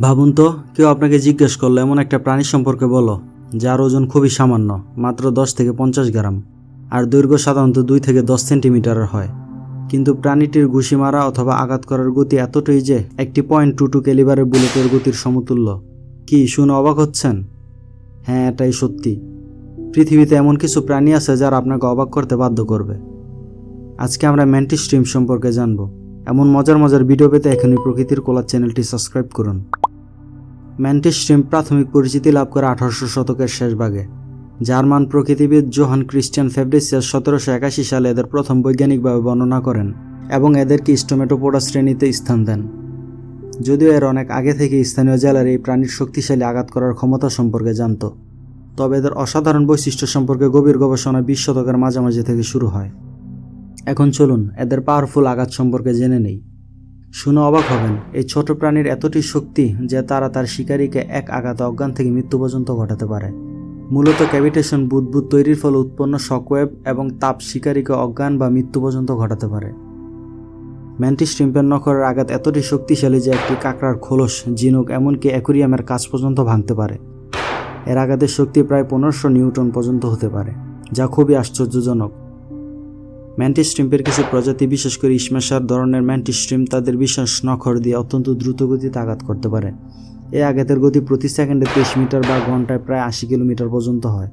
ভাবুন তো, কেউ আপনাকে জিজ্ঞেস করল, এমন একটা প্রাণী সম্পর্কে বলো, যার ওজন খুবই সামান্য, মাত্র দশ থেকে পঞ্চাশ গ্রাম, আর দৈর্ঘ্য সাধারণত দুই থেকে দশ সেন্টিমিটারের হয়। কিন্তু প্রাণীটির ঘুষি মারা অথবা আঘাত করার গতি এতটাই যে একটি পয়েন্ট টু টু ক্যালিবারের বুলেটের গতির সমতুল্য। কি শুনে অবাক হচ্ছেন? হ্যাঁ এটাই সত্যি। পৃথিবীতে এমন কিছু প্রাণী আছে যারা আপনাকে অবাক করতে বাধ্য করবে। আজকে আমরা ম্যান্টি স্ট্রিম সম্পর্কে জানব। এমন মজার মজার ভিডিও পেতে এখনই প্রকৃতির কোলার চ্যানেলটি সাবস্ক্রাইব করুন। ম্যান্টি স্ট্রিম প্রাথমিক পরিচিতি লাভ করে আঠারোশো শতকের শেষ ভাগে। জার্মান প্রকৃতিবিদ জোহান ক্রিস্টিয়ান ফেব্রিসিয়াস সতেরোশো একাশি সালে এদের প্রথম বৈজ্ঞানিকভাবে বর্ণনা করেন এবং এদেরকে স্টোমেটোপোডা শ্রেণীতে স্থান দেন। যদিও এর অনেক আগে থেকে স্থানীয় জেলার এই প্রাণীর শক্তিশালী আঘাত করার ক্ষমতা সম্পর্কে জানত, তবে এদের অসাধারণ বৈশিষ্ট্য সম্পর্কে গভীর গবেষণা বিশ শতকের মাঝামাঝি থেকে শুরু হয়। এখন চলুন এদের পাওয়ারফুল আঘাত সম্পর্কে জেনে নেই। শুনে অবাক হবেন, এই ছোট প্রাণীর এতটি শক্তি যে তারা তার শিকারীকে এক আঘাত অজ্ঞান থেকে মৃত্যু পর্যন্ত ঘটাতে পারে। মূলত ক্যাভিটেশন বুদবুদ তৈরির ফলে উৎপন্ন শকওয়েভ এবং তাপ শিকারীকে অজ্ঞান বা মৃত্যু পর্যন্ত ঘটাতে পারে। ম্যান্টিস স্ট্রিম্পের নখরের আঘাত এতটি শক্তিশালী যে একটি কাঁকড়ার খোলস, ঝিনুক এমনকি অ্যাকুরিয়ামের কাজ পর্যন্ত ভাঙতে পারে। এর আঘাতের শক্তি প্রায় পনেরোশো নিউটন পর্যন্ত হতে পারে, যা খুবই আশ্চর্যজনক। ম্যান্টিস স্ট্রিম্পের কিছু প্রজাতি, বিশেষ করে ইসমেশার ধরনের ম্যান্টিস স্ট্রিম তাদের বিশেষ নখর দিয়ে অত্যন্ত দ্রুত গতিতে আঘাত করতে পারে। এই আঘাতের গতি প্রতি সেকেন্ডে তেইশ মিটার বা ঘন্টায় প্রায় আশি কিলোমিটার পর্যন্ত হয়।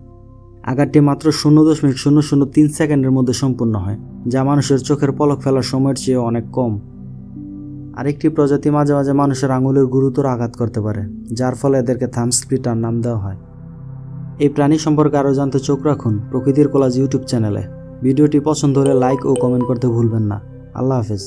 আঘাতটি মাত্র শূন্য দশমিক শূন্য শূন্য তিন সেকেন্ডের মধ্যে সম্পূর্ণ হয়, যা মানুষের চোখের পলক ফেলার সময়ের চেয়ে অনেক কম। আরেকটি প্রজাতি মাঝে মাঝে মানুষের আঙুলের গুরুতর আঘাত করতে পারে, যার ফলে এদেরকে থাম স্প্লিটার নাম দেওয়া হয়। এই প্রাণী সম্পর্কে আরও জানতে চোখ রাখুন প্রকৃতির কলাজ ইউটিউব চ্যানেলে। ভিডিওটি পছন্দ হলে লাইক ও কমেন্ট করতে ভুলবেন না। আল্লাহ হাফেজ।